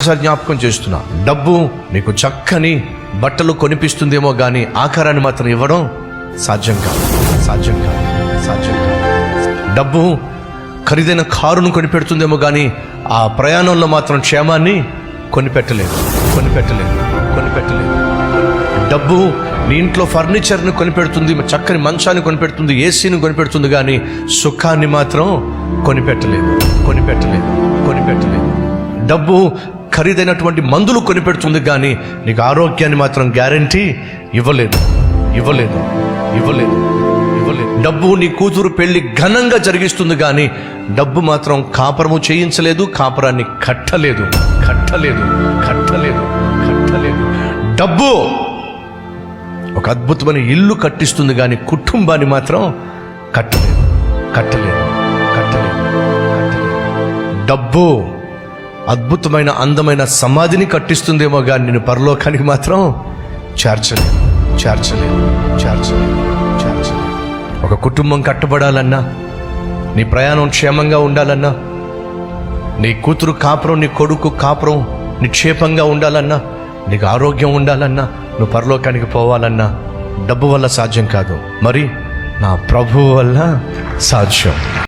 ఒకసారి జ్ఞాపకం చేస్తున్నా. డబ్బు నీకు చక్కని బట్టలు కొనిపిస్తుందేమో కానీ ఆకారాన్ని మాత్రం ఇవ్వడం సాధ్యం కాదు. సాధ్యం కాదు. సాధ్యం కాదు. డబ్బు ఖరీదైన కారును కొనిపెడుతుందేమో కానీ ఆ ప్రయాణంలో మాత్రం క్షేమాన్ని కొనిపెట్టలేదు. కొనిపెట్టలేదు. కొనిపెట్టలేదు. డబ్బు నీ ఇంట్లో ఫర్నిచర్ని కొనిపెడుతుంది చక్కని మంచాన్ని కొనిపెడుతుంది ఏసీని కొనిపెడుతుంది కానీ సుఖాన్ని మాత్రం కొనిపెట్టలేదు. కొనిపెట్టలేదు. కొనిపెట్టలేదు. డబ్బు ఖరీదైనటువంటి మందులు కొనిపెడుతుంది కానీ నీకు ఆరోగ్యాన్ని మాత్రం గ్యారంటీ ఇవ్వలేదు. ఇవ్వలేదు. ఇవ్వలేదు. ఇవ్వలేదు. డబ్బు నీ కూతురు పెళ్ళి ఘనంగా జరిగిస్తుంది కానీ డబ్బు మాత్రం కాపరము చేయించలేదు కాపరాన్ని కట్టలేదు. కట్టలేదు. కట్టలేదు. కట్టలేదు. డబ్బు ఒక అద్భుతమైన ఇల్లు కట్టిస్తుంది కానీ కుటుంబాన్ని మాత్రం కట్టలేదు. కట్టలేదు. కట్టలేదు. కట్టలేదు. డబ్బు అద్భుతమైన అందమైన సమాధిని కట్టిస్తుందేమో కానీ నేను పరలోకానికి మాత్రం చేర్చలేదు చేర్చలేదు చేర్చలేదు చేర్చలేదు ఒక కుటుంబం కట్టబడాలన్నా నీ ప్రయాణం క్షేమంగా ఉండాలన్నా నీ కూతురు కాపురం నీ కొడుకు కాపురం నిక్షేపంగా ఉండాలన్నా నీకు ఆరోగ్యం ఉండాలన్నా నువ్వు పరలోకానికి పోవాలన్నా డబ్బు వల్ల సాధ్యం కాదు. మరి నా ప్రభువు వల్ల సాధ్యం.